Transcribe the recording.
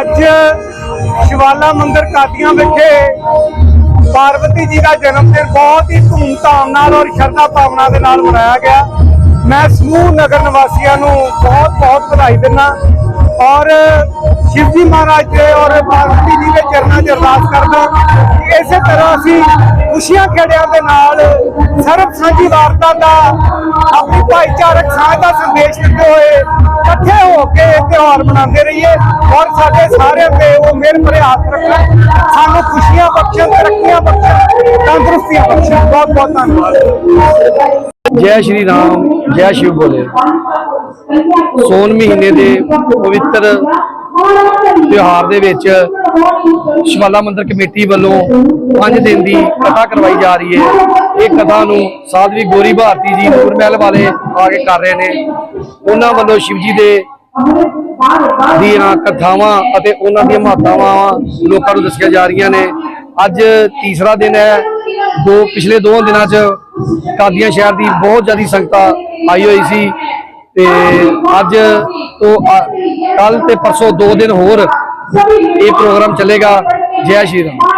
ਅੱਜ ਸ਼ਿਵਾਲਾ ਮੰਦਿਰ ਕਾਦੀਆਂ ਵਿਖੇ ਪਾਰਵਤੀ ਜੀ ਦਾ ਜਨਮ ਦਿਨ ਬਹੁਤ ਹੀ ਧੂਮਧਾਮ ਨਾਲ ਔਰ ਸ਼ਰਧਾ ਭਾਵਨਾ ਦੇ ਨਾਲ ਮਨਾਇਆ ਗਿਆ। ਮੈਂ ਸਮੂਹ ਨਗਰ ਨਿਵਾਸੀਆਂ ਨੂੰ ਬਹੁਤ ਬਹੁਤ ਵਧਾਈ ਦਿੰਦਾ ਔਰ ਸ਼ਿਵ ਜੀ ਮਹਾਰਾਜ ਦੇ ਔਰ ਪਾਰਵਤੀ ਜੀ ਦੇ ਚਰਨਾਂ 'ਚ ਅਰਦਾਸ ਕਰਦਾ ਕਿ ਇਸੇ ਤਰ੍ਹਾਂ ਅਸੀਂ ਖੁਸ਼ੀਆਂ ਖੇੜਿਆਂ ਦੇ ਨਾਲ ਸਰਬ ਸਾਂਝੀ ਵਾਰਤਾ ਦਾ, ਆਪਣੀ ਭਾਈਚਾਰਕ ਸਾਂਝ ਦਾ ਸੰਦੇਸ਼ ਦਿੰਦੇ ਹੋਏ ਇਕੱਠੇ ਹੋ ਕੇ ਇਹ ਤਿਉਹਾਰ ਮਨਾਉਂਦੇ ਰਹੀਏ ਔਰ ਸਾਡੇ ਸਾਰਿਆਂ ਤੇ ਉਹ ਮਿਹਰ ਭਰੇ ਹੱਥ ਰੱਖਣ। ਸਾਨੂੰ ਖੁਸ਼ੀਆਂ ਬਖਸ਼ਣ, ਤਰੱਕੀਆਂ ਬਖਸ਼ਣ, ਤੰਦਰੁਸਤੀਆਂ ਬਖਸ਼ਣ। ਬਹੁਤ ਬਹੁਤ ਧੰਨਵਾਦ। ਜੈ ਸ਼੍ਰੀ ਰਾਮ, ਜੈ ਸ਼ਿਵ ਬੋਲੇ। ਸੋਨ ਮਹੀਨੇ ਦੇ ਪਵਿੱਤਰ ਤਿਉਹਾਰ ਦੇ ਵਿੱਚ ਸ਼ਿਵਾਲਾ ਮੰਦਿਰ ਕਮੇਟੀ ਵੱਲੋਂ 5 ਦਿਨ ਦੀ ਕਥਾ ਕਰਵਾਈ ਜਾ ਰਹੀ ਹੈ। ਇਹ ਕਥਾ ਨੂੰ ਸਾਧਵੀ ਗੋਰੀ ਭਾਰਤੀ ਜੀ ਨੂਰ ਮਹਿਲ ਵਾਲੇ ਆ ਕੇ ਕਰ ਰਹੇ ਨੇ। ਉਹਨਾਂ ਵੱਲੋਂ ਸ਼ਿਵਜੀ ਦੇ ਦੀਆਂ ਕਥਾਵਾਂ ਅਤੇ ਉਹਨਾਂ ਦੀਆਂ ਮਹੱਤਤਾਵਾਂ ਲੋਕਾਂ ਨੂੰ ਦੱਸੀਆਂ ਜਾ ਰਹੀਆਂ ਨੇ। ਅੱਜ ਤੀਸਰਾ ਦਿਨ ਹੈ। ਦੋ, ਪਿਛਲੇ ਦੋ ਦਿਨਾਂ 'ਚ ਕਾਦੀਆਂ ਸ਼ਹਿਰ ਦੀ ਬਹੁਤ ਜ਼ਿਆਦਾ ਸੰਗਤਾਂ ਆਈ ਹੋਈ ਸੀ ਤੇ ਅੱਜ ਤੋਂ ਕੱਲ ਤੇ ਪਰਸੋਂ ਦੋ ਦਿਨ ਹੋਰ ਇਹ ਪ੍ਰੋਗਰਾਮ ਚੱਲੇਗਾ। ਜੈ ਸ਼੍ਰੀ ਰਾਮ।